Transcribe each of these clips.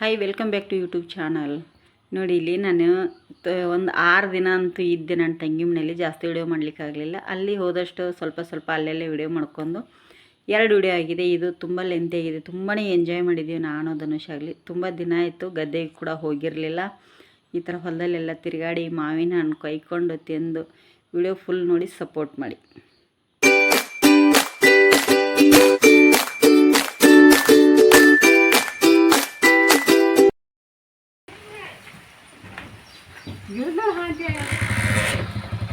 Hi welcome back to YouTube channel ನೋಡಿ, ಇಲ್ಲಿ ನಾನು ಒಂದು ಆರು ದಿನ ಅಂತೂ ಇದ್ದೆ. ನನ್ನ ತಂಗಿ ಮನೆಯಲ್ಲಿ ಜಾಸ್ತಿ ವಿಡಿಯೋ ಮಾಡಲಿಕ್ಕಾಗಲಿಲ್ಲ ಅಲ್ಲಿ ಹೋದಷ್ಟು ಸ್ವಲ್ಪ ಸ್ವಲ್ಪ ಅಲ್ಲೆಲ್ಲೇ ವಿಡಿಯೋ ಮಾಡ್ಕೊಂಡು ಎರಡು ವಿಡಿಯೋ ಆಗಿದೆ. ಇದು ತುಂಬ ಲೆಂತಿ ಆಗಿದೆ. ತುಂಬಾ ಎಂಜಾಯ್ ಮಾಡಿದ್ದೀವಿ ನಾನು, ಧನುಷ್ ಆಗಲಿ. ತುಂಬ ದಿನ ಆಯಿತು ಗದ್ದೆಗೆ ಕೂಡ ಹೋಗಿರಲಿಲ್ಲ. ಈ ಥರ ಹೊಲದಲ್ಲೆಲ್ಲ ತಿರುಗಾಡಿ ಮಾವಿನ ಹಣ್ಣು ಕೈಕೊಂಡು ತಿಂದು ವಿಡಿಯೋ ಫುಲ್ ನೋಡಿ ಸಪೋರ್ಟ್ ಮಾಡಿ.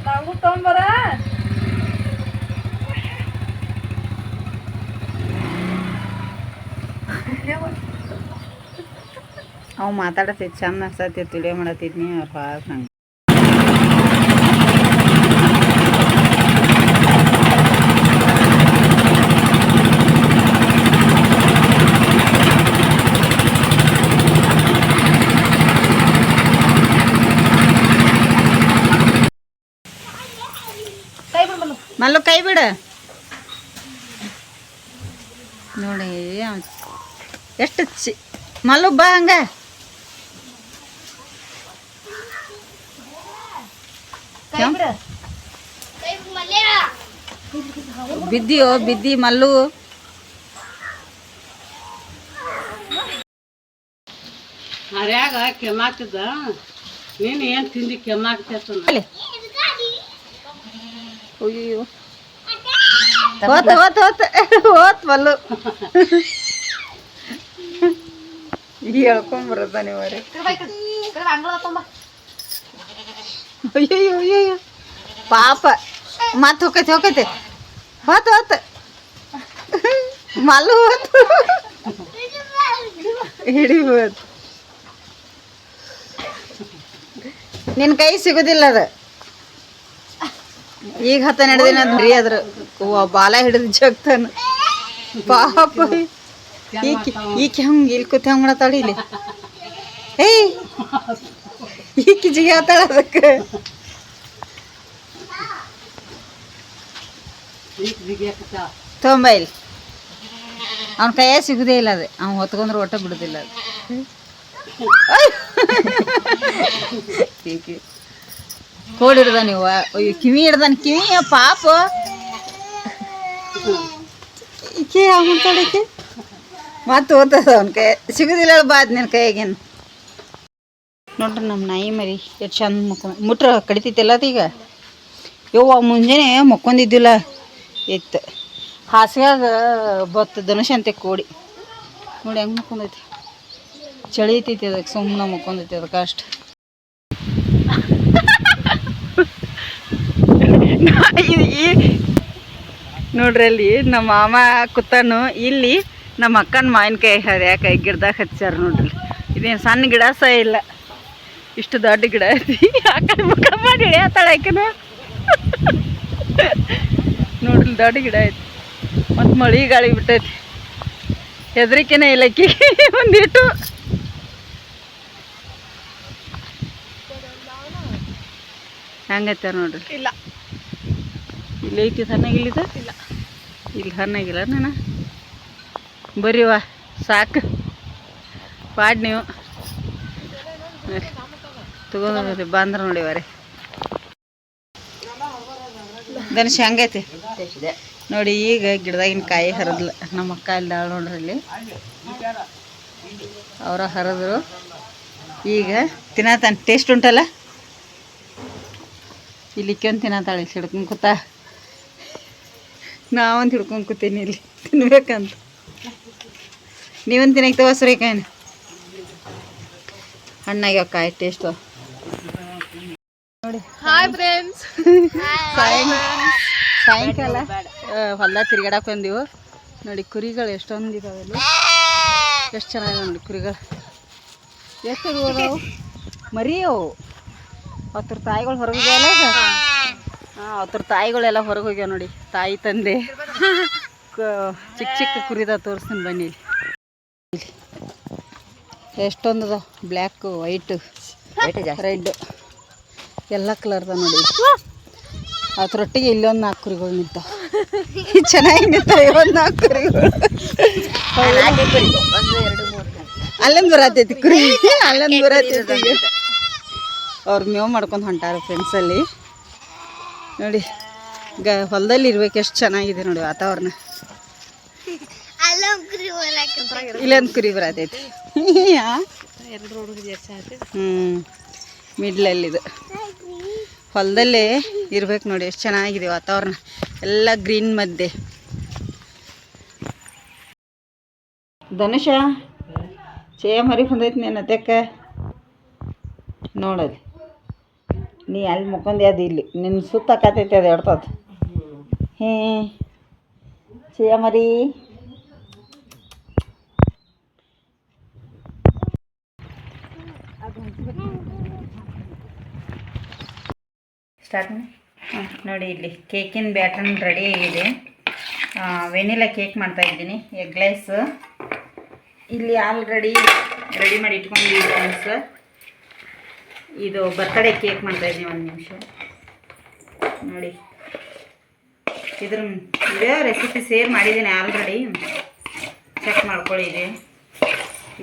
ನಾವು ತೊಂಬರ ಅವು ಮಾತಾಡತೈತಿ ಚಂದ ಅನ್ಸತ್ತೈತಿ ವಿಡಿಯೋ ಮಾಡತ್ತಿದ್ನಿ ಅವ್ರ ನಂಗೆ ಮಲ್ಲು ಕೈ ಬಿಡು. ನೋಡಿ ಎಷ್ಟು ಚಿ ಮಲ್ಲು ಬಾ ಹಂಗ. ಕೈ ಬಿಡ. ಬಿದ್ದಿಯೋ ಬಿದ್ದಿ ಮಲ್ಲು. ಹರ್ಯಾಗ ಕೆಮ್ಮಾಗ್ತದ ನೀನು ಏನು ತಿಂದು ಕೆಮ್ಮಾಗ್ತೈತ ಅಲ್ಲಿ. ಅಯ್ಯೋ ಹೋತ್ ಹೋತ್ ಹೋತ್. ಹೋತ್ ಮಲ್ಲು. ಅಂಗಳ ತೊಂಬ ಅಯ್ಯೋ ಅಯ್ಯೋ ಪಾಪ. ಮತ್ತೆ ಹೋಕೈತೆ ಹೋಕೈತೆ. ಹೋತ್ ಹೋತ್. ಮಲ್ಲು ಹೋತ್. ಹಿಡಿಬೋದು ನಿನ್ನ ಕೈ ಸಿಗೋದಿಲ್ಲ ಅದು. ಈಗ ಹತ್ತ ನಡೆದಿನ ರೀ ಅದ್ರ ಬಾಲ ಹಿಡಿದು ಜಗ್ತಾನ. ಪಾಪ. ಈಕೆ ಈ ಹಂಗೆ ಇಲ್ಲಿ ಕೂತ್ ಹಂಗೆ ಮಾಡತ್ತಾಳ ಇಲ್ಲಿ. ಏಯ್! ಜಿಗಿ ಜಿಗಾತಾಳ ಅದಕ್ಕೆ. ತೊಂಬ ಇಲ್ಲಿ. ಅವನ ಕೈಯ ಸಿಗುದೇ ಇಲ್ಲ ಅದು. ಅವ್ನು ಹೊತ್ಕೊಂಡ್ರೆ ಒಟ್ಟ ಬಿಡುದಿಲ್ಲ ಅದು. ಈಕಿ ಕೋಡಿ ಹಿಡ್ದ ನೀವು. ಅಯ್ಯೋ, ಕಿವಿ ಹಿಡ್ದಾನ. ಕಿವಿ ಪಾಪ. ಈಕೆ ಅವನ್ತಾಳಕ್ಕೆ ಮತ್ತೆ ಓದ್ತದ ಅವನ ಕೈ. ಸಿಗುದಿಲ್ಲ ಬಾದ್ ನಿನ್ನ ಕೈಯಾಗಿನ. ನೋಡ್ರಿ ನಮ್ಮ ನಾಯಿ ಮರಿ, ಎಷ್ಟು ಚಂದ ಮುಖ ಮುಟ್ರ ಕಡಿತೈತಿಲ್ಲ ಈಗ. ಯವ್ವ, ಮುಂಜಾನೆ ಮಕ್ಕೊಂದಿದ್ದಿಲ್ಲ. ಇತ್ತು. ಹಾಸ್ಗ್ಯಾಗ ಬತ್ತು ಧನುಷಂತೆ ಕೋಡಿ. ನೋಡಿ ಹೆಂಗೆ ಮಕ್ಕೊಂದೈತಿ. ಚಳಿ ಐತೈತಿ ಅದಕ್ಕೆ ಸುಮ್ಮನೆ ಮಕ್ಕೊಂದೈತಿ ಅದಕ್ಕೆ ಅಷ್ಟು. ನೋಡ್ರಿ ಅಲ್ಲಿ ನಮ್ಮ ಮಾಮ ಕುತ್ತಾನು. ಇಲ್ಲಿ ನಮ್ಮ ಅಕ್ಕನ ಮಾವಿನಕಾಯಿ ಹರಿಯಾಕ ಗಿಡದಾಗ ಹಚ್ಚಾರ ನೋಡ್ರಿ. ಇದೇನು ಸಣ್ಣ ಗಿಡ ಸಹ ಇಲ್ಲ. ಇಷ್ಟು ದೊಡ್ಡ ಗಿಡ. ಐತಿ ಮುಖ ಮಾಡಿ ಹಿಡಿಯತ್ತಾಳ ಆಕಿನ ನೋಡ್ರಿ ದೊಡ್ಡ ಗಿಡ ಐತಿ. ಮತ್ತು ಮಳಿ ಗಾಳಿ ಬಿಟ್ಟೈತಿ. ಹೆದರಿಕೆನೇ ಇಲ್ಲ ಆಕಿಗೆ ಒಂದಿಟ್ಟು. ಹೆಂಗೈತೆ ನೋಡ್ರಿ. ಇಲ್ಲ. ಇಲ್ಲಿ ಐತಿ ಸಣ್ಣಗಿಲ್ಲಿದ ಇಲ್ಲ. ಇಲ್ಲಿ ಸಣ್ಣಗಿಲ್ಲ ನಾನು. ಬರೀವ ಸಾಕು. ಪಾಡ್ ನೀವು. ತಗೋದ್ರಿ ಬಾಂದ್ರ ನೋಡಿವಾರಿ ಧನುಷ್, ಹಂಗೈತಿ? ನೋಡಿ, ಈಗ ಗಿಡದಾಗಿನ ಕಾಯಿ ಹರಿದ್ಲ, ನಮ್ಮ ಅಕ್ಕ ಇಲ್ಲ ನೋಡ್ರಿ ಇಲ್ಲಿ. ಅವರ ಹರಿದ್ರು. ಈಗ ತಿನ್ನತಾನ ಟೇಸ್ಟ್ ಉಂಟಲ್ಲ? ಇಲ್ಲಿ ಕೆಂದು ತಿನ್ನತಾಳೆ ಹಿಡ್ಕೊಂಡು ಕೂತ. ನಾವಂತ ಹಿಡ್ಕೊಂಡು ಕೂತೀನಿ ಇಲ್ಲಿ. ತಿನ್ಬೇಕಂತ. ನೀವಂತ ತಿನ್ನಕ್ತವ ಸೂರ್ಯಕಾಯಿನ. ಹಣ್ಣಾಗ್ಯಾವ ಕಾಯಿ ಟೇಸ್ಟ್ ನೋಡಿ. ಹಾಯ್ ಫ್ರೆಂಡ್ಸ್ ಸಾಯಂಕಾಲ. ಹೊಲ್ದಾಗ ತಿರ್ಗಾಡಕ್ಕೆ ಬಂದೀವು. ನೋಡಿ ಕುರಿಗಳು ಎಷ್ಟೊಂದು ಇದಾವೆಲ್ಲ ಎಷ್ಟು ಚೆನ್ನಾಗಿದೆ ನೋಡಿ ಕುರಿಗಳು. ಎಷ್ಟು ಅದಾವು ಮರಿ ಅವು ಹತ್ತರ ತಾಯಿಗಳು ಹೊರಗೆ ಹೋಗ್ಯಾವಲ್ಲ ಹಾಂ ಹತ್ತರ ತಾಯಿಗಳೆಲ್ಲ ಹೊರಗೆ ಹೋಗ್ಯಾವ ನೋಡಿ. ತಾಯಿ ತಂದೆ. ಚಿಕ್ಕ ಚಿಕ್ಕ ಕುರಿದ ತೋರಿಸ್ತೀನಿ ಬನ್ನಿ ಇಲ್ಲಿ. ಇಲ್ಲಿ. ಎಷ್ಟೊಂದು ಅದಾವ? ಬ್ಲ್ಯಾಕು ವೈಟು ರೆಡ್ ಎಲ್ಲ ಕಲರ್ದ ನೋಡಿ. ಅದರೊಟ್ಟಿಗೆ ಇಲ್ಲೊಂದು ನಾಲ್ಕು ಕುರಿಗಳು ನಿಂತಾವ. ಚೆನ್ನಾಗಿ ನಿಂತಾವ ಒಂದು ನಾಲ್ಕು ಕುರಿಗಳು. ಅಲ್ಲೊಂದು ಬರತೈತಿ ಕುರಿ. ಅಲ್ಲೊಂದು ಬರತೈತಿ ಅವ್ರು ಮೇವು ಮಾಡ್ಕೊಂಡು ಹೊಂಟಾರ ಫ್ರೆಂಡ್ಸಲ್ಲಿ ನೋಡಿ ಗ ಹೊಲದಲ್ಲಿ ಇರ್ಬೇಕು ಎಷ್ಟು ಚೆನ್ನಾಗಿದೆ ನೋಡಿ ವಾತಾವರಣ. ಇಲ್ಲೊಂದು ಕುರಿ ಬರತೈತಿ. ಹ್ಞೂ ಮಿಡ್ಲಲ್ಲಿದು. ಹೊಲದಲ್ಲೇ ಇರ್ಬೇಕು ನೋಡಿ ಎಷ್ಟು ಚೆನ್ನಾಗಿದೆ ವಾತಾವರಣ. ಎಲ್ಲ ಗ್ರೀನ್ ಮಧ್ಯೆ ಧನುಷ ಚೇ ಮರಿ ಬಂದೈತಿ ನೀನು ಅತ್ಯಕ್ಕ ನೋಡಲ್ಲಿ. ನೀ ಅಲ್ಲಿ ಮುಕ್ಕೊಂಡೆ ಅದು ಇಲ್ಲಿ. ನಿನ್ನ ಸುತ್ತಾಕತೈತಿ ಅದು ಎಡ್ತದ. ಹೇ ಚೇಯ ಮರಿ ಸ್ಟಾರ್ಟ್ ನೋಡಿ ಇಲ್ಲಿ ಕೇಕಿನ ಬ್ಯಾಟರ್ನ್ ರೆಡಿ ಆಗಿದೆ. ವೆನಿಲಾ ಕೇಕ್ ಮಾಡ್ತಾ ಇದ್ದೀನಿ ಎಗ್ಲೈಸ್ ಇಲ್ಲಿ ಆಲ್ರೆಡಿ ರೆಡಿ ಮಾಡಿ ಇಟ್ಕೊಂಡಿದ್ದೀನಿ ಫ್ರೆಂಡ್ಸ್ ಇದು ಬರ್ತಡೇ ಕೇಕ್ ಮಾಡ್ತಾ ಇದ್ದೀನಿ ಒಂದು ನಿಮಿಷ. ನೋಡಿ. ಇದ್ರ ಇದೇ ರೆಸಿಪಿ ಸೇರ್ ಮಾಡಿದ್ದೀನಿ ಆಲ್ರೆಡಿ ಚೆಕ್ ಮಾಡ್ಕೊಳ್ಳಿ ಇದೆ.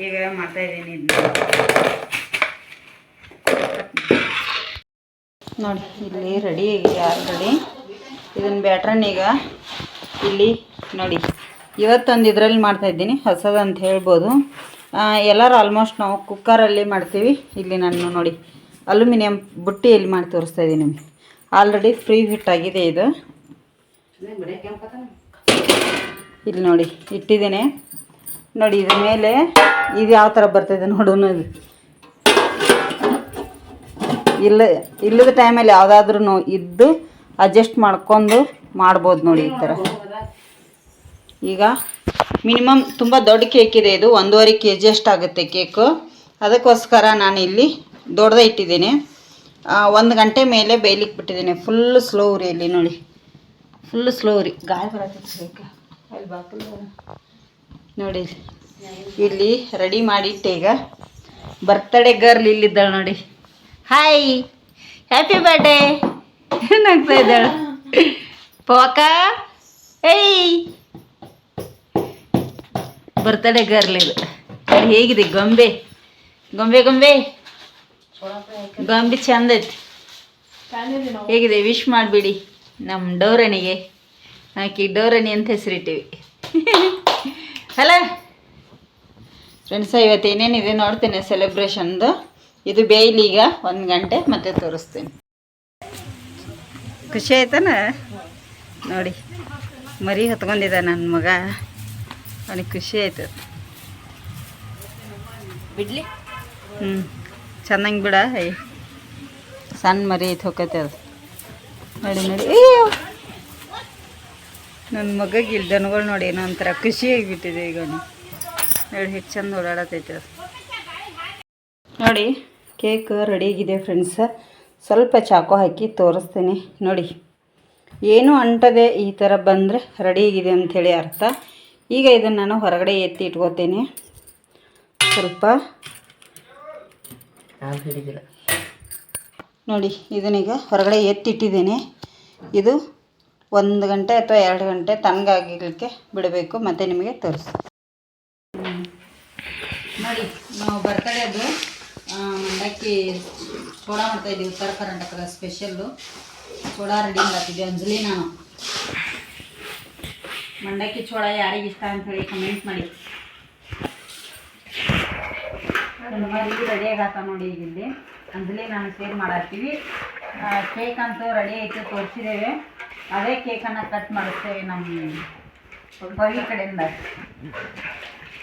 ಈಗ ಮಾಡ್ತಾ ಇದ್ದೀನಿ ಇದನ್ನ ನೋಡಿ, ಇಲ್ಲಿ ರೆಡಿ ಆಗಿದೆ ಆಲ್ರೆಡಿ ಇದನ್ನು ಬ್ಯಾಟ್ರನ್ ಈಗ ಇಲ್ಲಿ ನೋಡಿ. ಇವತ್ತೊಂದು ಇದರಲ್ಲಿ ಮಾಡ್ತಾಯಿದ್ದೀನಿ ಹೊಸದಂತ ಹೇಳ್ಬೋದು. ಎಲ್ಲರೂ ಆಲ್ಮೋಸ್ಟ್ ನಾವು ಕುಕ್ಕರಲ್ಲಿ ಮಾಡ್ತೀವಿ. ಇಲ್ಲಿ ನಾನು ನೋಡಿ. ಅಲ್ಯೂಮಿನಿಯಂ ಬುಟ್ಟಿಯಲ್ಲಿ ಮಾಡಿ ತೋರಿಸ್ತಾ ಇದ್ದೀನಿ ನಿಮಗೆ. ಆಲ್ರೆಡಿ ಫ್ರೀ ಹಿಟ್ ಆಗಿದೆ ಇದು. ಇಲ್ಲಿ ನೋಡಿ, ಇಟ್ಟಿದ್ದೀನಿ. ನೋಡಿ, ಇದ್ರ ಮೇಲೆ ಇದು ಯಾವ ಥರ ಬರ್ತಾಯಿದೆ ನೋಡೋಣ ಇಲ್ಲ, ಇಲ್ಲದ ಟೈಮಲ್ಲಿ ಯಾವುದಾದ್ರೂ ಇದ್ದು ಅಡ್ಜಸ್ಟ್ ಮಾಡ್ಕೊಂಡು ಮಾಡ್ಬೋದು ನೋಡಿ ಈ ಥರ ಈಗ ಮಿನಿಮಮ್ ತುಂಬ ದೊಡ್ಡ ಕೇಕ್ ಇದೆ ಇದು. ಒಂದೂವರೆ ಕೆ ಜಿ ಅಷ್ಟಾಗುತ್ತೆ ಕೇಕು ಅದಕ್ಕೋಸ್ಕರ ನಾನು ಇಲ್ಲಿ ದೊಡ್ಡದೇ ಇಟ್ಟಿದ್ದೀನಿ. ಒಂದು ಗಂಟೆ ಮೇಲೆ ಬೇಯ್ಲಿಕ್ಕೆ ಬಿಟ್ಟಿದ್ದೀನಿ. ಫುಲ್ ಸ್ಲೋ ಉರಿಯಲ್ಲಿ ನೋಡಿ. ಫುಲ್ ಸ್ಲೋ ಉರಿ ಗಾಳಿ ನೋಡಿ. ಇಲ್ಲಿ ರೆಡಿ ಮಾಡಿಟ್ಟೆ ಈಗ. ಬರ್ತಡೇ ಗರ್ಲ್ ಇಲ್ಲಿದ್ದಾಳೆ ನೋಡಿ. ಹಾಯ್ ಹ್ಯಾಪಿ ಬರ್ಡೇ ಏನಾಗ್ತಾ ಇದ್ದಾಳೆ? ಪೋಕ ಏಯ್. ಬರ್ತಡೇ ಗರ್ಲ್ ಇದು. ಹೇಗಿದೆ ಗೊಂಬೆ? ಗೊಂಬೆ ಗೊಂಬೆ. ಗೊಂಬೆ ಚಂದ ಐತಿ ಹೇಗಿದೆ? ವಿಶ್ ಮಾಡಿಬಿಡಿ. ನಮ್ಮ ಡೋರಣಿಗೆ. ಆಕಿ ಡೋರಣಿ ಅಂತ ಹೆಸರಿಟ್ಟಿವಿ. ಅಲ್ಲ? ಫ್ರೆಂಡ್ಸ ಇವತ್ತು ಏನೇನಿದೆ ನೋಡ್ತೇನೆ ಸೆಲೆಬ್ರೇಷನ್ದು ಇದು ಬೇಯ್ಲಿ ಈಗ. ಒಂದು ಗಂಟೆ ಮತ್ತೆ ತೋರಿಸ್ತೀನಿ. ಖುಷಿ ಆಯ್ತಾನ? ನೋಡಿ. ಮರಿ ಹೊತ್ಕೊಂಡಿದ್ದ ನನ್ನ ಮಗ. ಅವನಿಗೆ ಖುಷಿ ಆಯ್ತು. ಬಿಡ್ಲಿ? ಹ್ಞೂ ಚೆನ್ನಾಗಿ ಬಿಡ ಐ ಸಣ್ಣ ಮರಿ ಐತೆ ಹೋಗತ್ತೆ ಅದು. ನೋಡಿ ನೋಡಿ. ಅಯ್ಯೋ. ನನ್ನ ಮಗಗೆ ಇಲ್ಲಿ ದನಗಳು ನೋಡಿ ಏನೋ ಒಂಥರ ಖುಷಿಯಾಗಿಬಿಟ್ಟಿದೆ ಈಗ ನೋಡಿ ಹೆಚ್ಚು ಚಂದ ಓಡಾಡತೈತೆ ಅದು. ನೋಡಿ ಕೇಕ್ ರೆಡಿ ಆಗಿದೆ ಫ್ರೆಂಡ್ಸ ಸ್ವಲ್ಪ ಚಾಕು ಹಾಕಿ ತೋರಿಸ್ತೀನಿ. ನೋಡಿ ಏನು ಅಂಟದೆ ಈ ಥರ ಬಂದರೆ ರೆಡಿ ಆಗಿದೆ ಅಂಥೇಳಿ ಅರ್ಥ. ಈಗ ಇದನ್ನು ನಾನು ಹೊರಗಡೆ ಎತ್ತಿ ಇಟ್ಕೋತೀನಿ. ಸ್ವಲ್ಪ. ನೋಡಿ, ಇದನ್ನೀಗ ಹೊರಗಡೆ ಎತ್ತಿಟ್ಟಿದ್ದೀನಿ. ಇದು ಒಂದು ಗಂಟೆ ಅಥವಾ ಎರಡು ಗಂಟೆ ತಣ್ಣಗಾಗಲಿಕ್ಕೆ ಬಿಡಬೇಕು, ಮತ್ತು ನಿಮಗೆ ತೋರಿಸಿ ನೋಡಿ, ನಾವು ಬರ್ತಡೇದು ಮಂಡಕ್ಕಿ ಸೋಡಾ ಮಾಡ್ತಾಯಿದ್ದೀವಿ ಉತ್ತರ ಕರ್ನಾಟಕದ ಸ್ಪೆಷಲ್ಲು ಸೋಡಾ ರೆಡಿ ಮಾಡ್ತಿದ್ವಿ ಅಂಜಲಿ ನಾನು. ಮಂಡಕ್ಕಿ ಚೋಳ ಯಾರಿಗೆ ಇಷ್ಟ ಅಂತ ಹೇಳಿ ಕಮೆಂಟ್ ಮಾಡಿ. ಮರಿ ರೆಡಿ ಆಗತ್ತ ನೋಡಿ ಈಗ ಇಲ್ಲಿ. ಅಂಜಲಿ ನಾನು ಸೇರ್ ಮಾಡಾಕ್ತೀವಿ. ಕೇಕ್ ಅಂತೂ ರೆಡಿ ಐತೆ ತೋರಿಸಿದ್ದೇವೆ. ಅದೇ ಕೇಕನ್ನು ಕಟ್ ಮಾಡಿಸ್ತೇವೆ ನಮ್ಮ ಬವಿ ಕಡೆಯಿಂದ.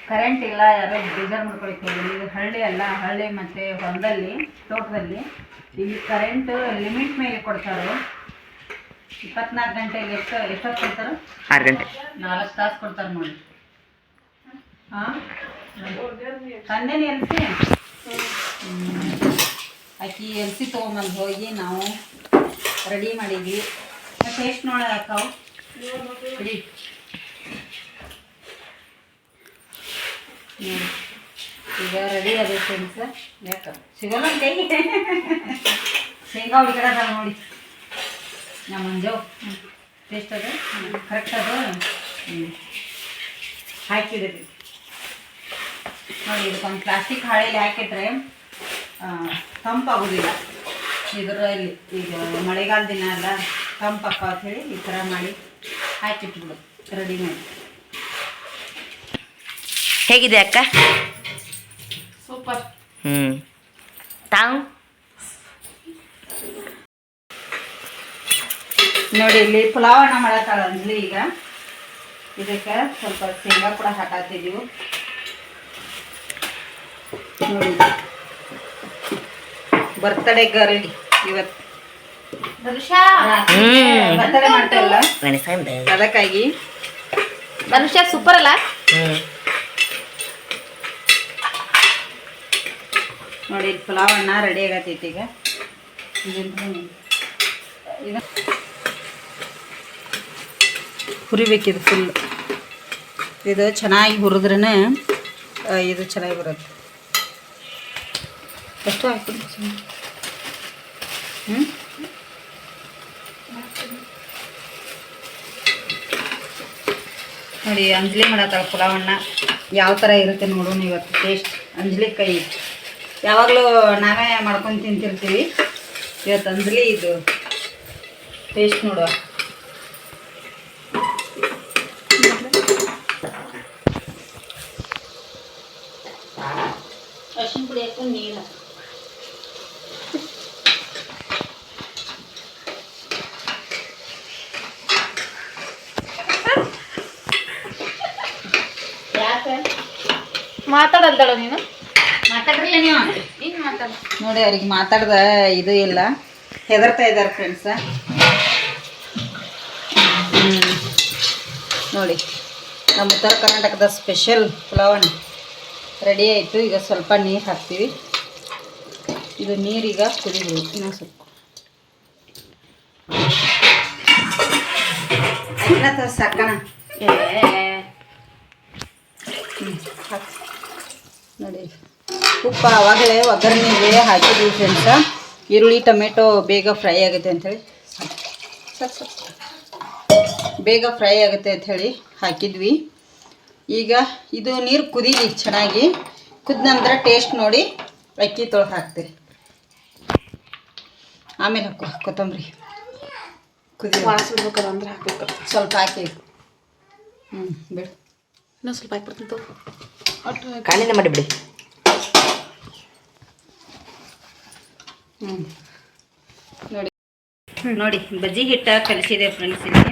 ಕರೆಂಟ್ ಇಲ್ಲ ಯಾರೋ ಬೇಜಾರು ಮಾಡ್ಕೊಳಕ್ಕೆ ಹೋಗಿಲ್ಲ ಇದು ಹಳ್ಳಿ ಅಲ್ಲ ಹಳ್ಳಿ ಮತ್ತು ಹೊಲದಲ್ಲಿ ತೋಟದಲ್ಲಿ. ಇಲ್ಲಿ ಕರೆಂಟ್ ಲಿಮಿಟ್ ಮೇಲೆ ಕೊಡ್ತಾರೆ? ಇಪ್ಪತ್ನಾಲ್ಕು ಗಂಟೆಗೆ ಎಷ್ಟು ಎಷ್ಟೊತ್ತು ಕೊಡ್ತಾರೆ? ಆರು ಗಂಟೆ. ನಾಲ್ಕು ತಾಸು ಕೊಡ್ತಾರೆ ನೋಡಿ. ಹಾಂ ತಂದೇನಿ ಎಲ್ಸಿ? ಅಕ್ಕಿ ಎಲ್ಸಿ ತೊಗೊಂಬಂದು ಹೋಗಿ ನಾವು ರೆಡಿ ಮಾಡಿದ್ವಿ. ಟೇಸ್ಟ್ ನೋಡ ಯಾಕಾವು ಬಿಡಿ ಹ್ಮ್. ಈಗ ರೆಡಿ ಅದೇ ಫ್ರೆಂಡ್ಸ್ ಯಾಕೆ? ಸಿಗಲ್ಲ ಶೇಂಗಾ ಹುಡುಗರ ನೋಡಿ. ನಮ್ಮ ಮಂಜವ್ ಟೇಸ್ಟ್ ಅದು? ಕರೆಕ್ಟ್ ಅದು? ಹಾಕಿದ್ರಿ ನೋಡಿ ಇದಕ್ಕೊಂದು ಪ್ಲಾಸ್ಟಿಕ್ ಹಾಳೆಯಲ್ಲಿ ಹಾಕಿಟ್ರೆ ತಂಪಾಗೋದಿಲ್ಲ. ಇದರಲ್ಲಿ ಈಗ ಮಳೆಗಾಲ ದಿನ ಅಲ್ಲ ತಂಪಕ್ಕ ಅಂತ ಹೇಳಿ ಈ ಥರ ಮಾಡಿ ಹಾಕಿಟ್ಬಿಡು ರೆಡಿ ಮಾಡಿ. ಹೇಗಿದೆ ಅಕ್ಕ? ಸೂಪರ್. ಹ್ಞೂ ತಾವು? ನೋಡಿ ಇಲ್ಲಿ ಪುಲಾವನ್ನ ಮಾಡತ್ತಾಳ ಅಂದ್ಲಿ ಈಗ. ಇದಕ್ಕೆ ಸ್ವಲ್ಪ ಶೇಂಗಾ ಕೂಡ ಹಾಕಾತಿದ್ದೀವಿ ನೋಡಿ ಬರ್ತಡೇ ಗರ್ಲ್ ಇವತ್ತು ಬರ್ತಡೇ ಮಾಡ್ತಾರಲ್ಲ. ಅದಕ್ಕಾಗಿ. ಮನುಷ್ಯ ಸೂಪರ್ ಅಲ್ಲ? ನೋಡಿ ಪುಲಾವ್ ಅನ್ನ ರೆಡಿ ಆಗತೈತಿ ಈಗ. ಹುರಿಬೇಕಿದು ಫುಲ್ ಇದು ಚೆನ್ನಾಗಿ ಹುರಿದ್ರೇ ಇದು ಚೆನ್ನಾಗಿ ಬರುತ್ತೆ. ಎಷ್ಟು ಹಾಕ್ಬಿಡಿ ಹ್ಞೂ ನೋಡಿ ಅಂಜಲಿ ಮಾಡತ್ತಾಳ ಪುಲಾವನ್ನ ಯಾವ ಥರ ಇರುತ್ತೆ ನೋಡೋಣ ಇವತ್ತು ಟೇಸ್ಟ್ ಅಂಜಲಿ ಕೈ. ಯಾವಾಗಲೂ ನಾವೇ ಮಾಡ್ಕೊಂಡು ತಿಂತಿರ್ತೀವಿ. ಇವತ್ತು ಅಂಜಲಿ ಇದು ಟೇಸ್ಟ್ ನೋಡುವ. ಅರ್ಶಿನ ಪುಡಿ ಹಾಕೊಂಡು ನೀರು ಯಾಕೆ ಮಾತಾಡಲ್ದಳ ನೀನು? ಮಾತಾಡ್ರಲ್ಲ ನೀವು ಮಾತಾಡ ನೋಡಿ ಅವ್ರಿಗೆ ಮಾತಾಡ್ದ ಇದು ಇಲ್ಲ. ಹೆದರ್ತಾ ಇದ್ದಾರೆ ಫ್ರೆಂಡ್ಸ ನೋಡಿ ನಮ್ಮ ಉತ್ತರ ಕರ್ನಾಟಕದ ಸ್ಪೆಷಲ್ ಪುಲಾವನ್ನ ರೆಡಿ ಆಯಿತು. ಈಗ ಸ್ವಲ್ಪ ನೀರು ಹಾಕ್ತೀವಿ. ಇದು ನೀರೀಗ ಕುದಿಬೋದು ಇನ್ನೊಂದು ಸ್ವಲ್ಪ. ಸಾಕಣ ಹ್ಞೂ ಹಾಕಿ ನೋಡಿ. ಉಪ್ಪು ಆವಾಗಲೇ ಒಗ್ಗರಣೆಗೆ ಹಾಕಿದ್ವಿ ಫ್ರೆಂಡ್ಸ ಈರುಳ್ಳಿ ಟೊಮೆಟೊ ಬೇಗ ಫ್ರೈ ಆಗುತ್ತೆ ಅಂಥೇಳಿ ಬೇಗ ಫ್ರೈ ಆಗುತ್ತೆ ಅಂಥೇಳಿ ಹಾಕಿದ್ವಿ. ಈಗ ಇದು ನೀರು ಕುದೀಲಿ ಚೆನ್ನಾಗಿ. ಕುದ ನಂತರ ಟೇಸ್ಟ್ ನೋಡಿ ಅಕ್ಕಿ ತೊಳೆದು ಹಾಕ್ತೀರಿ. ಆಮೇಲೆ ಹಾಕು ಕೊತ್ತಂಬರಿ. ಕುದಿ ಅಂದ್ರೆ ಹಾಕ್ಬೇಕು. ಸ್ವಲ್ಪ ಹಾಕಿ. ಹ್ಞೂ ಬಿಡು. ಇನ್ನೊಂದು ಸ್ವಲ್ಪ ಹಾಕ್ಬಿಡ್ತೀನಿ ಖಾಲಿನೇ ಮಾಡಿಬಿಡಿ ಹ್ಞೂ ನೋಡಿ. ನೋಡಿ ಬಜ್ಜಿ ಹಿಟ್ಟು ಕಲಿಸಿದೆ ಫ್ರೆಂಡ್ಸ್ ಇಲ್ಲಿ.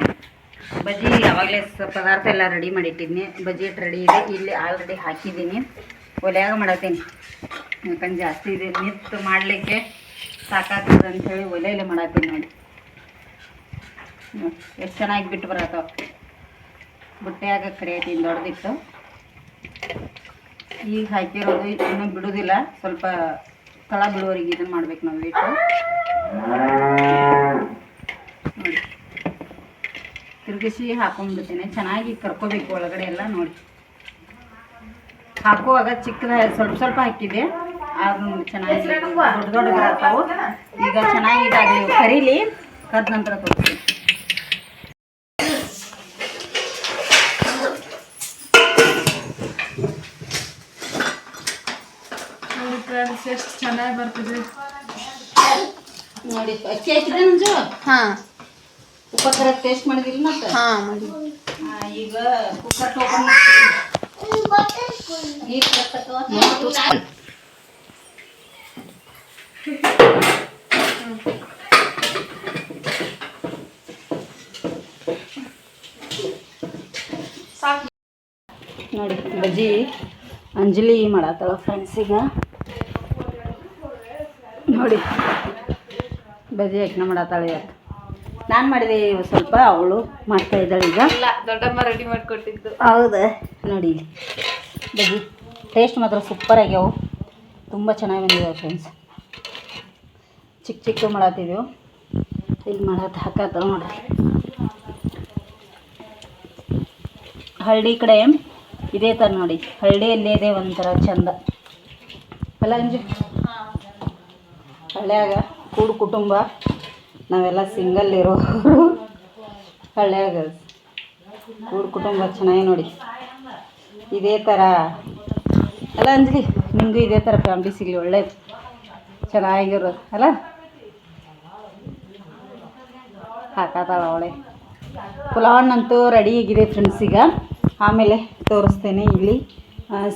ಬಜ್ಜಿ ಯಾವಾಗಲೇ ಪದಾರ್ಥ ಎಲ್ಲ ರೆಡಿ ಮಾಡಿಟ್ಟಿದ್ದೀನಿ ಬಜ್ಜಿ ಹಿಟ್ಟು ರೆಡಿ ಇದೆ. ಇಲ್ಲಿ ಆಲ್ರೆಡಿ ಹಾಕಿದ್ದೀನಿ. ಒಲೆಯಾಗ ಮಾಡತ್ತೀನಿ. ಯಾಕಂದ್ರೆ ಜಾಸ್ತಿ ಇದೆ. ನಿತ್ತು ಮಾಡಲಿಕ್ಕೆ ಸಾಕಾಗ್ತದೆ ಅಂಥೇಳಿ ಒಲೆಯಲ್ಲೇ ಮಾಡತ್ತೀನಿ ನೋಡಿ. ಎಷ್ಟು ಚೆನ್ನಾಗಿ ಬಿಟ್ಟು ಬರತ್ತವ ಬುಟ್ಟೆಯಾಗ ಕರಿಯತ್ತೀನಿ ದೊಡ್ಡದಿತ್ತು. ಈಗ ಹಾಕಿರೋದು ಇನ್ನೂ ಬಿಡೋದಿಲ್ಲ. ಸ್ವಲ್ಪ ತಳ ಬಿಡುವವರೆಗೆ ಇದನ್ನು ಮಾಡ್ಬೇಕು ನಾವು ಇಟ್ಟು. ತಿರುಗಿಸಿ ಹಾಕೊಂಡ್ಬಿಡ್ತೀನಿ. ಚೆನ್ನಾಗಿ ಕರ್ಕೋಬೇಕು ಒಳಗಡೆ ಎಲ್ಲ ನೋಡಿ. ಹಾಕುವಾಗ ಚಿಕ್ಕದ ಸ್ವಲ್ಪ ಸ್ವಲ್ಪ ಹಾಕಿದೆ. ಅದು ಚೆನ್ನಾಗಿ ದೊಡ್ಡ ದೊಡ್ಡ ಈಗ ಚೆನ್ನಾಗಿ ಇದಾಗಲಿ. ಕರೀಲಿ. ಕದ ನಂತರ ತೋರಿಸ್ತೀನಿ ಎಷ್ಟು ಬರ್ತದೆ. ನೋಡಿ ಅಕ್ಕಿ ಹಾಕಿದ್ರೆ ನಂಜು ಹಾಂ. ಉಪ್ಪ ಟೇಸ್ಟ್ ಮಾಡಿದಿಲ್ಲ ಮತ್ತೆ? ಹಾಂ ಮಾಡಿ ಈಗ ಕುಕ್ಕರ್ ಕಟ್ಟಕ್ಕ ನೋಡಿ ಬಜ್ಜಿ ಅಂಜಲಿ ಮಾಡತ್ತಾಳ ಫ್ರೆಂಡ್ಸಿಗೆ ನೋಡಿ. ಬಜಿ ಯಕ್ಷಣ ಮಾಡತ್ತಾಳೆ ಯಾಕೆ? ನಾನು ಮಾಡಿದೆ ಸ್ವಲ್ಪ ಅವಳು ಮಾಡ್ತಾ ಇದ್ದಾಳೆ ಈಗ. ದೊಡ್ಡಮ್ಮ ರೆಡಿ ಮಾಡಿಕೊಟ್ಟಿದ್ದು. ಹೌದಾ. ನೋಡಿ ಬಜಿ ಟೇಸ್ಟ್ ಮಾತ್ರ ಸೂಪರ್ ಆಗ್ಯಾವು. ತುಂಬ ಚೆನ್ನಾಗಿ ಬಂದಿದೆ ಫ್ರೆಂಡ್ಸ್ ಚಿಕ್ಕ ಚಿಕ್ಕ ಮಾಡತ್ತಿದ್ದೆವು ಇಲ್ಲಿ ಮಾಡತ್ತೆ ಹಾಕತ್ತ ನೋಡ್ರಿ. ಹಳ್ಳಿ ಕಡೆ ಇದೇ ಥರ ನೋಡಿ. ಹಳ್ಳಿಯಲ್ಲೇ ಇದೆ ಒಂಥರ ಚಂದ. ಅಲ್ಲ ಅಂಜು? ಹಳ್ಳ್ಯಾಗ ಕೂಡು ಕುಟುಂಬ. ನಾವೆಲ್ಲ ಸಿಂಗಲ್ ಇರೋರು. ಹಳ್ಳ್ಯಾಗ ಕೂಡು ಕುಟುಂಬ ಚೆನ್ನಾಗಿ ನೋಡಿ. ಇದೇ ಥರ ಅಲ್ಲ ಅಂಜಲಿ ನಿಮಗೂ ಇದೇ ಥರ ಫ್ಯಾಮ್ಲಿ ಸಿಗಲಿ, ಒಳ್ಳೇದು. ಚೆನ್ನಾಗಿರೋ, ಅಲ್ಲ? ಹಾಕಾತಾಳ ಅವಳೆ. ಪುಲಾವಣ್ಣಂತೂ ರೆಡಿ ಆಗಿದೆ ಫ್ರೆಂಡ್ಸ್ ಈಗ. ಆಮೇಲೆ ತೋರಿಸ್ತೇನೆ ಇಲ್ಲಿ.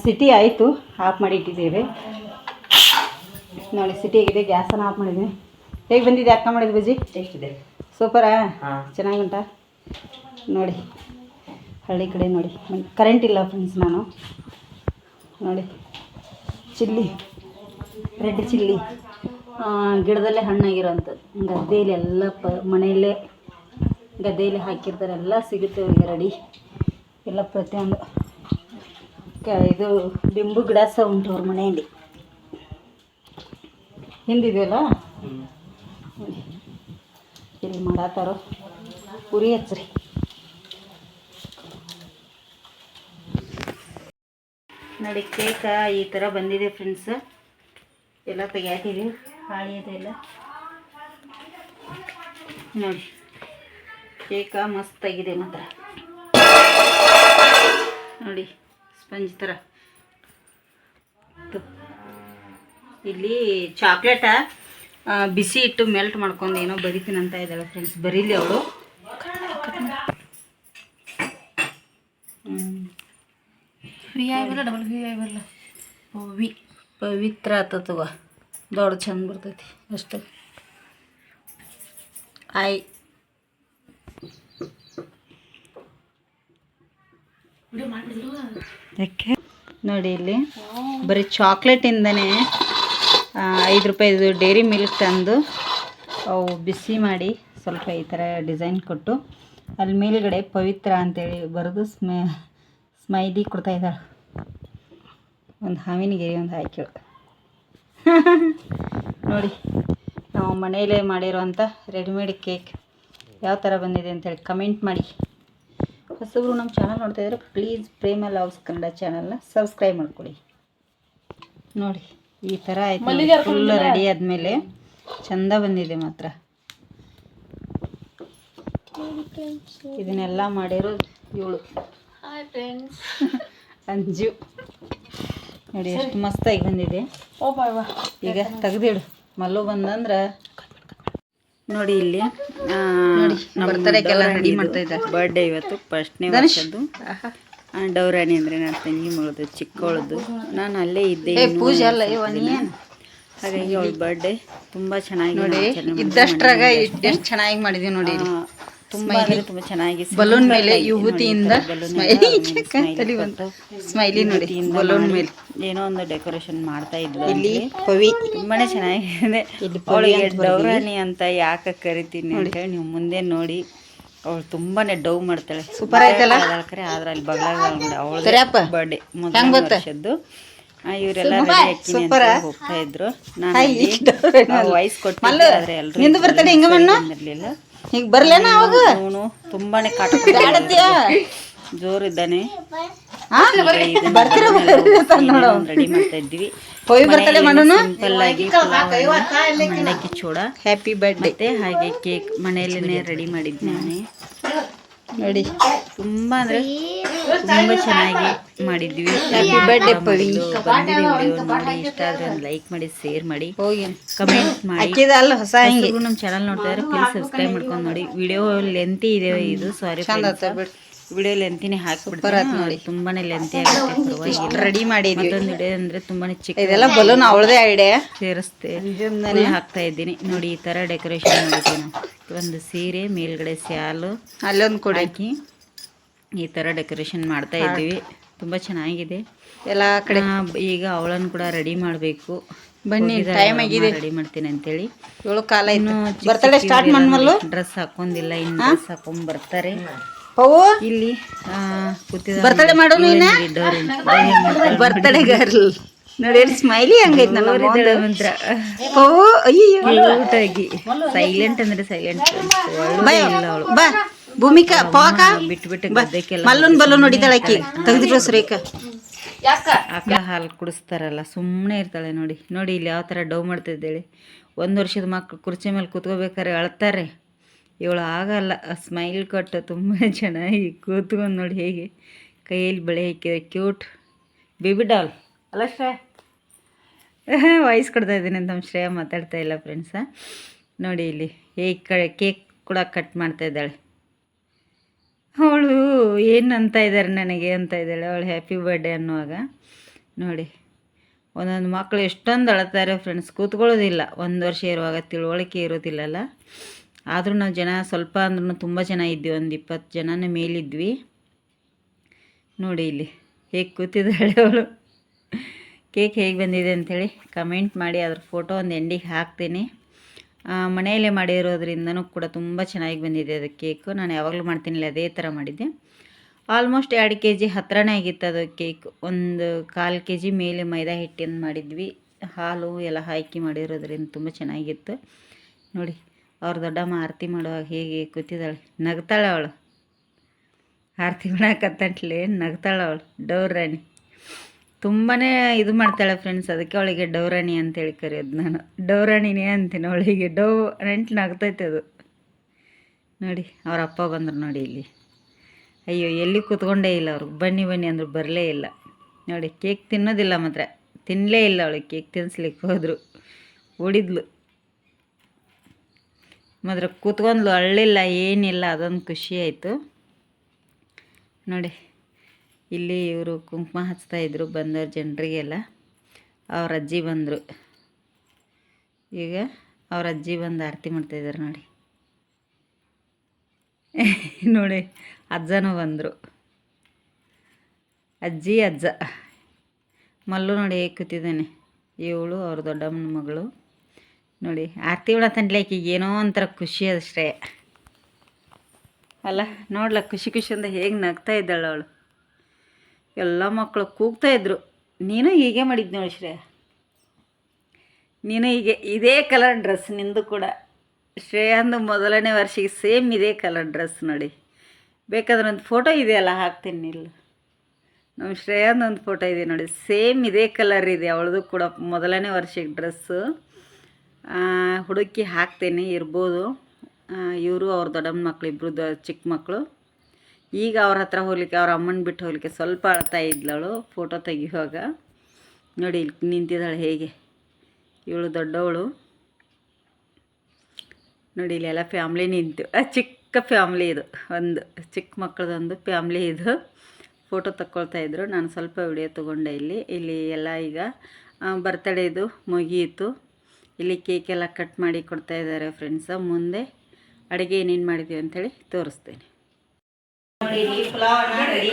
ಸಿಟಿ ಆಯಿತು ಆಫ್ ಮಾಡಿ ಇಟ್ಟಿದ್ದೇವೆ. ನೋಡಿ ಸಿಟಿ ಆಗಿದೆ ಗ್ಯಾಸನ್ನು ಆಫ್ ಮಾಡಿದ್ವಿ. ಹೇಗೆ ಬಂದಿದೆ ಅಕ್ಕ ಮಾಡಿದ್ವಿ ಬಜ್ಜಿ? ಇದೆ. ಸೂಪರಾ ಚೆನ್ನಾಗುಂಟಾ? ನೋಡಿ ಹಳ್ಳಿ ಕಡೆ ನೋಡಿ. ಕರೆಂಟ್ ಇಲ್ಲ ಫ್ರೆಂಡ್ಸ್ ನಾನು. ನೋಡಿ ಚಿಲ್ಲಿ ರೆಡ್ ಚಿಲ್ಲಿ. ಗಿಡದಲ್ಲೇ ಹಣ್ಣಾಗಿರೋಂಥದ್ದು. ಗದ್ದೆಯಲ್ಲಿ ಎಲ್ಲ ಪ ಮನೆಯಲ್ಲೇ ಗದ್ದೆಯಲ್ಲಿ ಹಾಕಿರ್ತಾರೆ ಎಲ್ಲ ಸಿಗುತ್ತೆ ಅವ್ರಿಗೆ ರೆಡಿ ಎಲ್ಲ ಪ್ರತಿಯೊಂದು. ಕ ಇದು ಬಿಂಬು ಗಿಡ ಸಹ ಉಂಟು ಅವ್ರ ಮನೆಯಲ್ಲಿ. ಹಿಂದಿದೆಯಲ್ಲ? ನೋಡಿ ಇಲ್ಲಿ ಮಾಡತ್ತಾರೋ? ಉರಿ ಹಚ್ಚ್ರಿ ನೋಡಿ ಕೇಕ ಈ ಥರ ಬಂದಿದೆ ಫ್ರೆಂಡ್ಸ್ ಎಲ್ಲ ತೆಗ್ಯಾಕಿದ್ದೀವಿ ಹಾಳಿ ಇಲ್ಲ ನೋಡಿ ಕೇಕ ಮಸ್ತಾಗಿದೆ ಮಾತ್ರ. ನೋಡಿ ಸ್ಪಂಜ್ ಥರ ಇಲ್ಲಿ ಚಾಕ್ಲೇಟ ಬಿಸಿ ಇಟ್ಟು ಮೆಲ್ಟ್ ಮಾಡ್ಕೊಂಡು ಏನೋ ಬರಿತೀನಿ ಅಂತ ಇದ್ದಾಳೆ ಫ್ರೆಂಡ್ಸ್ ಬರೀಲಿ ಅವಳು ವಿ ಐ ಬರಲ್ಲ ಡಬಲ್ ವಿ ಐ ಬರಲ್ಲ ವಿ ಪವಿತ್ರ ಆತತ್ವ ದೊಡ್ಡ ಚಂದ ಬರ್ತೈತಿ. ಅಷ್ಟು. ಆಯ್. ಯಾಕೆ? ನೋಡಿ ಇಲ್ಲಿ. ಬರೀ ಚಾಕ್ಲೇಟಿಂದನೇ ಐದು ರೂಪಾಯಿದು ಡೈರಿ ಮಿಲ್ಕ್ ತಂದು ಅವು ಬಿಸಿ ಮಾಡಿ ಸ್ವಲ್ಪ ಈ ಥರ ಡಿಸೈನ್ ಕೊಟ್ಟು ಅಲ್ಲಿ ಮೇಲುಗಡೆ ಪವಿತ್ರ ಅಂತೇಳಿ ಬರೆದು ಸ್ಮೈ, ಸ್ಮೈಲಿ ಕೊಡ್ತಾ ಇದ್ದಾಳೆ. ಒಂದು ಹಾವಿನ ಗೆರೆ ಒಂದು ಹಾಕಿ ನೋಡಿ, ನಾವು ಮನೆಯಲ್ಲೇ ಮಾಡಿರೋವಂಥ ರೆಡಿಮೇಡ್ ಕೇಕ್ ಯಾವ ಥರ ಬಂದಿದೆ ಅಂತೇಳಿ ಕಮೆಂಟ್ ಮಾಡಿ. ಹೊಸಬ್ರು ನಮ್ಮ ಚಾನಲ್ ನೋಡ್ತಾಯಿದ್ರೆ ಪ್ಲೀಸ್ ಪ್ರೇಮ ಲವ್ಸ್ ಕನ್ನಡ ಚಾನಲ್ನ ಸಬ್ಸ್ಕ್ರೈಬ್ ಮಾಡ್ಕೊಳ್ಳಿ. ನೋಡಿ. ಈ ಥರ ಆಯ್ತು ಫುಲ್ ರೆಡಿ ಆದಮೇಲೆ ಚಂದ ಬಂದಿದೆ ಮಾತ್ರ. ಇದನ್ನೆಲ್ಲ ಮಾಡಿರೋದು ಏಳು ಅಂಜು. ನೋಡಿ ಎಷ್ಟು ಮಸ್ತಾಗಿ ಬಂದಿದೆ. ಈಗ ತೆಗ್ದಿಡು. ಮಲ್ಲು ಬಂದಂದ್ರೆ ನೋಡಿ ಇಲ್ಲಿ ನೋಡಿ ಬರ್ತಡೇಗೆಲ್ಲ ರೆಡಿ ಮಾಡ್ತಾ ಇದ್ದಾರೆ. ಬರ್ಡೇ ಇವತ್ತು ಫಸ್ಟ್ನೇ ವರ್ಷದ್ದು ಡೌರಾಣಿ ಅಂದರೆ ನನ್ನ ತಂಗಿ ಮಗಳದು ಚಿಕ್ಕವಳದು ನಾನು ಅಲ್ಲೇ ಇದ್ದೆ ಪೂಜೆ ಅಲ್ಲ ಹಾಗಾಗಿ ಅವಳ ಬರ್ಡೇ ತುಂಬ ಚೆನ್ನಾಗಿ ನೋಡಿ ಇದ್ದಷ್ಟ್ರಾಗ ಎಷ್ಟು ಚೆನ್ನಾಗಿ ಮಾಡಿದೀವಿ ನೋಡಿ ತುಂಬ ಅಂದರೆ ತುಂಬ ಚೆನ್ನಾಗಿ ಬಲೂನ್ ಮೇಲೆ ಯುವತಿಯಿಂದ ಸ್ಮೈಲಿ ನೋಡಿ ಬಲೂನ್ ಮೇಲೆ. ಏನೋ ಒಂದು ಡೆಕೋರೇಷನ್ ಮಾಡ್ತಾ ಇದ್ವಿ ಇಲ್ಲಿ ಪವಿ. ತುಂಬಾನೇ ಚೆನ್ನಾಗಿದೆ. ಅವಳಿಗೆ ಡೌರಾಣಿ ಅಂತ ಯಾಕೆ ಕರಿತೀನಿ ಅಂತ ಹೇಳಿ ನೀವು ಮುಂದೆ ನೋಡಿ. ಅವಳು ತುಂಬಾನೇ ಡೌ ಮಾಡ್ತಾಳೆ. ಸೂಪರ್ ಆಯ್ತಲ್ಲ? ಕರೆ ಆದ್ರೆ ಅಲ್ಲಿ ಬಗ್ಲಾಗ ಅವಳು ಬರ್ಡೇ ಮೊದಲ ವರ್ಷದ್ದು. ಇವರೆಲ್ಲ ಸೂಪರ್ ಹೋಗ್ತಾ ಇದ್ರು. ನಾನು ವಾಯ್ಸ್ ಕೊಟ್ಟು ಆದ್ರೆ ಎಲ್ಲರೂ ಬಂದಿರ್ಲಿಲ್ಲ. ಈಗ ಬರ್ಲೇನ ಅವಾಗ? ಅವನು ತುಂಬಾನೇ ಕಾಟ ಜೋರಿದ್ದಾನೆ. ರೆಡಿ ಮಾಡ್ತಾ ಇದ್ವಿ ಸಿಂಪಲ್ ಆಗಿ ಮಂಡಕ್ಕಿ ಚೂಡ ಹ್ಯಾಪಿ ಬರ್ತ್ಡೇ ಮತ್ತೆ ಹಾಗೆ ಕೇಕ್ ಮನೆಯಲ್ಲೇ ರೆಡಿ ಮಾಡಿದ್ದೇನೆ ನಾನೇ. ನೋಡಿ. ತುಂಬಾ ಅಂದ್ರೆ ತುಂಬಾ ಚೆನ್ನಾಗಿ ಮಾಡಿದ್ವಿ ಹ್ಯಾಪಿ ಬರ್ಡೇ ಪವಿ. ನೋಡಿ ಇಷ್ಟ ಆದ್ರೆ ಒಂದು ಲೈಕ್ ಮಾಡಿ ಶೇರ್ ಮಾಡಿ ಹೋಗಿ. ಕಮೆಂಟ್ ಮಾಡಿ. ಹೊಸ ನಮ್ಮ ಚಾನಲ್ ನೋಡ್ತಾ ಇದ್ರೆ ಪ್ಲೀಸ್ ಸಬ್ಸ್ಕ್ರೈಬ್ ಮಾಡ್ಕೊಂಡು ನೋಡಿ. ವಿಡಿಯೋ ಲೆಂತಿ ಇದೆ ಇದು ಸಾರಿ ವಿಡಿಯೋ ಲೆಂತಿನೇ ಹಾಕಿಬಿಡ್ತೀನಿ. ನೋಡಿ. ತುಂಬಾನೇ ಲೆಂತಿ ಆಗುತ್ತೆ ರೆಡಿ ಮಾಡಿದ್ವಿ. ಮತ್ತೊಂದು ವಿಡಿಯೋ ಅಂದ್ರೆ ತುಂಬಾನೇ ಚಿಕ್ಕ ಇದೆಲ್ಲ ಬಲೂನ್ ಅವಳದೇ ಐಡಿಯಾ ಸೇರಿಸ್ತೆ ಹಾಕ್ತಾ ಇದ್ದೀನಿ. ನೋಡಿ ಈ ತರ ಡೆಕೋರೇಷನ್ ಮಾಡಿದ್ದೀನಿ ಒಂದು ಸೀರೆ ಮೇಲ್ಗಡೆ ಸ್ಯಾಲು ಅಲ್ಲೊಂದು ಕೂಡ. ಹಾಕಿ ಈ ತರ ಡೆಕೋರೇಷನ್ ಮಾಡ್ತಾ ಇದ್ದೀವಿ. ತುಂಬಾ ಚೆನ್ನಾಗಿದೆ. ಎಲ್ಲ ಕಡೆ. ಈಗ ಅವಳನ್ನು ಕೂಡ ರೆಡಿ ಮಾಡಬೇಕು. ಬನ್ನಿ ಟೈಮ್ ಆಗಿದೆ. ರೆಡಿ ಮಾಡ್ತೀನಿ ಅಂತೇಳಿ. ಏಳು ಕಾಲ ಇನ್ನು ಬರ್ತಡೇ ಸ್ಟಾರ್ಟ್ ಮಾಡ್ಮಲ್ಲು ಡ್ರೆಸ್ ಹಾಕೊಂಡಿಲ್ಲ. ಇನ್ನು ಡ್ರೆಸ್ ಹಾಕೊಂಡ್ ಬರ್ತಾರೆ. ಇಲ್ಲಿ ಬರ್ತಡೆ ಮಾಡು ಬರ್ತಡೇ ಗರ್ಲ್ ನೋಡಿ ಸ್ಮೈಲಿ ಹಂಗೈತೆ ನನ್ನ ಮಂತ್ರ ಪವು ಅಯ್ಯೋ ಆಗಿ ಸೈಲೆಂಟ್ ಅಂದ್ರೆ ಸೈಲೆಂಟ್ ಬಾ ಭೂಮಿಕಾ ಪಾಕ. ಬಿಟ್ಟು ಬಿಟ್ಟು ಗದ್ದಕ್ಕೆಲ್ಲ ಮಲ್ಲೊಂದು ಬಲ್ಲೂನ್ ಹೊಡಿತಾಳೆ ಆಕಿ. ತೆಗೆದಿರೋ ಸುರೇಖ. ಆಕಳ ಹಾಲು ಕುಡಿಸ್ತಾರಲ್ಲ ಸುಮ್ಮನೆ ಇರ್ತಾಳೆ ನೋಡಿ. ನೋಡಿ ಇಲ್ಲಿ ಯಾವ ಥರ ಡವ್ ಮಾಡ್ತಿದ್ದೇಳಿ. ಇದ್ದಾಳೆ ಒಂದು ವರ್ಷದ ಮಕ್ಳು ಕುರ್ಚಿ ಮೇಲೆ ಕೂತ್ಕೋಬೇಕಾರೆ ಅಳ್ತಾರೆ. ಇವಳು ಆಗಲ್ಲ. ಸ್ಮೈಲ್ ಕೊಟ್ಟು ತುಂಬ ಚೆನ್ನಾಗಿ ಕೂತ್ಕೊಂಡು ನೋಡಿ ಹೇಗೆ. ಕೈಯಲ್ಲಿ ಬಳೆ ಹಾಕಿದ್ರೆ ಕ್ಯೂಟ್ ಬೇಬಿ ಡಾಲ್ ಅಲ್ಲ ಶ್ರೇಯ? ವಾಯ್ಸ್ ಕೊಡ್ತಾ ಇದ್ದೀನಿ ಅಂತ ನಮ್ಮ ಶ್ರೇಯ ಮಾತಾಡ್ತಾ ಇಲ್ಲ ಫ್ರೆಂಡ್ಸ ನೋಡಿ ಇಲ್ಲಿ ಹೇಗೆ ಕ ಕೇಕ್ ಕೂಡ ಕಟ್ ಮಾಡ್ತಾ ಇದ್ದಾಳೆ. ಅವಳು ಏನು ಅಂತ ಇದ್ದಾರೆ ನನಗೆ ಅಂತ ಇದ್ದಾಳೆ. ಅವಳು ಹ್ಯಾಪಿ ಬರ್ಡೇ ಅನ್ನುವಾಗ. ನೋಡಿ, ಒಂದೊಂದು ಮಕ್ಕಳು ಎಷ್ಟೊಂದು ಅಳತಾರೆ ಫ್ರೆಂಡ್ಸ್ ಕೂತ್ಕೊಳ್ಳೋದಿಲ್ಲ. ಒಂದು ವರ್ಷ ಇರುವಾಗ ತಿಳುವಳಿಕೆ ಇರೋದಿಲ್ಲಲ್ಲ. ಆದರೂ ನಾವು ಜನ ಸ್ವಲ್ಪ ಅಂದ್ರೂ ತುಂಬ ಜನ ಇದ್ವಿ, ಒಂದು ಇಪ್ಪತ್ತು ಜನನೇ ಮೇಲಿದ್ವಿ. ನೋಡಿ ಇಲ್ಲಿ ಹೇಗೆ ಕೂತಿದ್ದಾಳೆ ಅವಳು. ಕೇಕ್ ಹೇಗೆ ಬಂದಿದೆ ಅಂಥೇಳಿ ಕಮೆಂಟ್ ಮಾಡಿ, ಅದ್ರ ಫೋಟೋ ಒಂದು ಎಂಡಿಗೆ ಹಾಕ್ತೀನಿ. ಮನೆಯಲ್ಲೇ ಮಾಡಿರೋದ್ರಿಂದನೂ ಕೂಡ ತುಂಬ ಚೆನ್ನಾಗಿ ಬಂದಿದೆ ಅದು ಕೇಕು. ನಾನು ಯಾವಾಗಲೂ ಮಾಡ್ತೀನಿಲ್ಲ, ಅದೇ ಥರ ಮಾಡಿದ್ದೆ. ಆಲ್ಮೋಸ್ಟ್ ಎರಡು ಕೆ ಜಿ ಹತ್ತಿರನೇ ಆಗಿತ್ತು ಅದು ಕೇಕ್. ಒಂದು ಕಾಲು ಕೆ ಜಿ ಮೇಲೆ ಮೈದಾ ಹಿಟ್ಟಿಂದ ಮಾಡಿದ್ವಿ. ಹಾಲು ಎಲ್ಲ ಹಾಕಿ ಮಾಡಿರೋದ್ರಿಂದ ತುಂಬ ಚೆನ್ನಾಗಿತ್ತು. ನೋಡಿ ಅವ್ರ ದೊಡ್ಡಮ್ಮ ಆರತಿ ಮಾಡುವಾಗ ಹೇಗೆ ಕೂತಿದ್ದಾಳೆ. ನಗ್ತಾಳೆ ಅವಳು. ಆರತಿ ಮಾಡಕತ್ತಂಟ್ಲೆ ನಗ್ತಾಳೆ ಅವಳು. ಡೌರಾಣಿ. ತುಂಬಾ ಇದು ಮಾಡ್ತಾಳೆ ಫ್ರೆಂಡ್ಸ್ ಅದಕ್ಕೆ ಅವಳಿಗೆ ಡೌರಾಣಿ ಅಂತೇಳಿ ಕರೆಯೋದು ನಾನು. ಡೌರಾಣಿನೇ ಅಂತೀನಿ ಅವಳಿಗೆ. ಡೌ ನೆಂಟು ನಗ್ತೈತೆ ಅದು. ನೋಡಿ, ಅವ್ರ ಅಪ್ಪ ಬಂದರು ನೋಡಿ ಇಲ್ಲಿ. ಅಯ್ಯೋ, ಎಲ್ಲಿ ಕೂತ್ಕೊಂಡೇ ಇಲ್ಲ ಅವ್ರಿಗೆ ಬನ್ನಿ ಬನ್ನಿ ಅಂದರು ಬರಲೇ ಇಲ್ಲ. ನೋಡಿ ಕೇಕ್ ತಿನ್ನೋದಿಲ್ಲ ಮಾತ್ರ. ತಿನ್ನಲೇ ಇಲ್ಲ ಅವಳಿಗೆ ಕೇಕ್ ತಿನ್ನಿಸ್ಲಿಕ್ಕೆ ಹೋದರು. ಓಡಿದ್ಲು. ಮಾತ್ರ ಕೂತ್ಕೊಂಡ್ಲು ಅಳ್ಳಿಲ್ಲ, ಏನಿಲ್ಲ, ಅದೊಂದು ಖುಷಿ ಆಯಿತು. ನೋಡಿ, ಇಲ್ಲಿ ಇವರು ಕುಂಕುಮ ಹಚ್ತಾ ಇದ್ದರು ಬಂದವ್ರ ಜನರಿಗೆಲ್ಲ. ಅವ್ರ ಅಜ್ಜಿ ಬಂದರು. ಈಗ ಅವ್ರ ಅಜ್ಜಿ ಬಂದು ಆರತಿ ಮಾಡ್ತಾಯಿದ್ದಾರೆ ನೋಡಿ. ನೋಡಿ, ಅಜ್ಜನೂ ಬಂದರು. ಅಜ್ಜಿ, ಅಜ್ಜ. ಮಲ್ಲು ನೋಡಿ ಹೇಗೆ ಕೂತಿದ್ದಾನೆ. ಇವಳು ಅವ್ರ ದೊಡ್ಡಮ್ಮನ ಮಗಳು. ನೋಡಿ, ಆರತಿ ಉಳತಂಡ್ಲೆ ಆಕಿಗೆ ಏನೋ ಒಂಥರ ಖುಷಿ ಅದಷ್ಟೇ ಅಲ್ಲ, ನೋಡ್ಲ, ಖುಷಿ ಖುಷಿಯಿಂದ ಹೇಗೆ ನಗ್ತಾ ಇದ್ದಾಳೆ ಅವಳು. ಎಲ್ಲ ಮಕ್ಕಳು ಕೂಗ್ತಾ ಇದ್ರು. ನೀನು ಹೀಗೆ ಮಾಡಿದ್ದು ನೋಡಿ ಶ್ರೇಯ. ನೀನು ಹೀಗೆ ಇದೇ ಕಲರ್ ಡ್ರೆಸ್ ನಿಂದು ಕೂಡ. ಶ್ರೇಯಾಂದು ಮೊದಲನೇ ವರ್ಷಕ್ಕೆ ಸೇಮ್ ಇದೇ ಕಲರ್ ಡ್ರೆಸ್ ನೋಡಿ. ಬೇಕಾದ್ರೆ ಒಂದು ಫೋಟೋ ಇದೆಯಲ್ಲ ಹಾಕ್ತೀನಿ ಇಲ್ಲ ನಮ್ಮ ಶ್ರೇಯಾಂದು ಒಂದು ಫೋಟೋ ಇದೆ ನೋಡಿ ಸೇಮ್ ಇದೇ ಕಲರ್ ಇದೆ, ಅವಳದು ಕೂಡ ಮೊದಲನೇ ವರ್ಷಕ್ಕೆ ಡ್ರೆಸ್ಸು ಹುಡುಕಿ ಹಾಕ್ತೇನೆ, ಇರ್ಬೋದು. ಇವರು ಅವ್ರ ದೊಡ್ಡಮ್ಮ ಮಕ್ಳು ಇಬ್ಬರು ದ, ಚಿಕ್ಕ ಮಕ್ಕಳು ಈಗ ಅವ್ರ ಹತ್ರ ಹೋಗ್ಲಿಕ್ಕೆ, ಅವ್ರ ಅಮ್ಮನ ಬಿಟ್ಟು ಹೋಗ್ಲಿಕ್ಕೆ ಸ್ವಲ್ಪ ಅಳ್ತಾ ಇದ್ಲಳು ಫೋಟೋ ತೆಗಿಯುವಾಗ. ನೋಡಿ, ಇಲ್ಲಿ ನಿಂತಿದ್ದಾಳೆ ಹೇಗೆ. ಇವಳು ದೊಡ್ಡವಳು. ನೋಡಿ, ಇಲ್ಲೆಲ್ಲ ಫ್ಯಾಮ್ಲಿ ನಿಂತು. ಚಿಕ್ಕ ಫ್ಯಾಮ್ಲಿ ಇದು. ಒಂದು ಚಿಕ್ಕ ಮಕ್ಕಳದೊಂದು ಫ್ಯಾಮ್ಲಿ ಇದು. ಫೋಟೋ ತಕ್ಕೊಳ್ತಾ ಇದ್ರು. ನಾನು ಸ್ವಲ್ಪ ವಿಡಿಯೋ ತೊಗೊಂಡೆ ಇಲ್ಲಿ. ಇಲ್ಲಿ ಎಲ್ಲ ಈಗ ಬರ್ತಡೇದು ಮುಗಿಯಿತು. ಇಲ್ಲಿ ಕೇಕ್ ಎಲ್ಲ ಕಟ್ ಮಾಡಿ ಕೊಡ್ತಾ ಇದ್ದಾರೆ ಫ್ರೆಂಡ್ಸ ಮುಂದೆ ಅಡುಗೆ ಏನೇನು ಮಾಡಿದ್ದೀವಿ ಅಂಥೇಳಿ ತೋರಿಸ್ತೇನೆ. ಪುಲಾವ್ ರೆಡಿ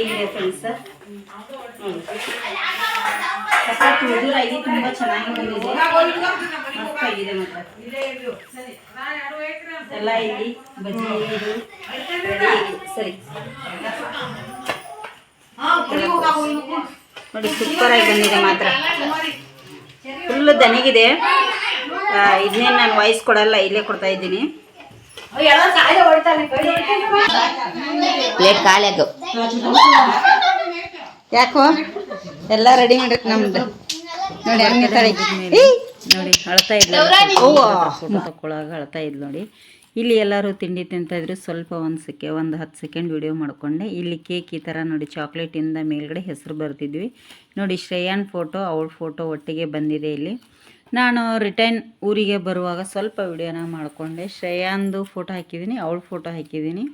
ತುಂಬ ಚೆನ್ನಾಗಿ ಬಂದಿದೆ ಸೂಪರ್ ಬಂದಿದೆ ಮಾತ್ರ. ಫುಲ್ಲು ದನಿಗಿದೆ. ಇದನ್ನೇ ನಾನು ವಾಯ್ಸ್ ಕೊಡಲ್ಲ ಇಲ್ಲೇ ಕೊಡ್ತಾ ಇದ್ದೀನಿ. ಪ್ಲೇಟ್ ಯಾಕೋ? ಎಲ್ಲ ರೆಡಿ ಮಾಡಿ ನಮ್ದು. ನೋಡಿ ಹಂಗೆ ತಳಿ. ನೋಡಿ ಅಳ್ತಾ ಇದ್ಲು ಅಳ್ತಾ ಇದ್ಲು ನೋಡಿ. ಇಲ್ಲಿ ಎಲ್ಲರೂ ತಿಂಡಿ ತಿಂತಾಯಿದ್ರು ಸ್ವಲ್ಪ ಒಂದು ಸೆಕೆ ಒಂದು ಹತ್ತು ಸೆಕೆಂಡ್ ವಿಡಿಯೋ ಮಾಡಿಕೊಂಡೆ. ಇಲ್ಲಿ ಕೇಕ್ ಈ ಥರ ನೋಡಿ ಚಾಕ್ಲೇಟಿಂದ ಮೇಲ್ಗಡೆ ಹೆಸರು ಬರ್ತಿದ್ವಿ ನೋಡಿ ಶ್ರೇಯಾನ್ ಫೋಟೋ ಅವಳ ಫೋಟೋ ಒಟ್ಟಿಗೆ ಬಂದಿದೆ ಇಲ್ಲಿ. ನಾನು ರಿಟರ್ನ್ ಊರಿಗೆ ಬರುವಾಗ ಸ್ವಲ್ಪ ವಿಡಿಯೋನ ಮಾಡಿಕೊಂಡೆ. ಶ್ರೇಯಾಂದು ಫೋಟೋ ಹಾಕಿದ್ದೀನಿ ಅವಳ ಫೋಟೋ ಹಾಕಿದ್ದೀನಿ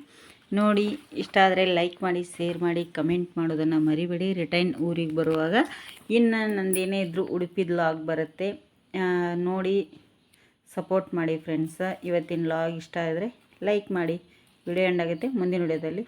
ನೋಡಿ, ಇಷ್ಟ ಆದರೆ ಲೈಕ್ ಮಾಡಿ ಶೇರ್ ಮಾಡಿ ಕಮೆಂಟ್ ಮಾಡೋದನ್ನು ಮರಿಬೇಡಿ. ರಿಟರ್ನ್ ಊರಿಗೆ ಬರುವಾಗ ಇನ್ನು ನಂದೇನೇ ಇದ್ದರೂ ಉಡುಪಿದ ಲಾಗ್ ಬರುತ್ತೆ. ನೋಡಿ ಸಪೋರ್ಟ್ ಮಾಡಿ ಫ್ರೆಂಡ್ಸ ಇವತ್ತಿನ ಲಾಗ್ ಇಷ್ಟ ಆದರೆ ಲೈಕ್ ಮಾಡಿ. ವಿಡಿಯೋ ಎಂಡ್ ಆಗುತ್ತೆ. ಮುಂದಿನ ವಿಡಿಯೋದಲ್ಲಿ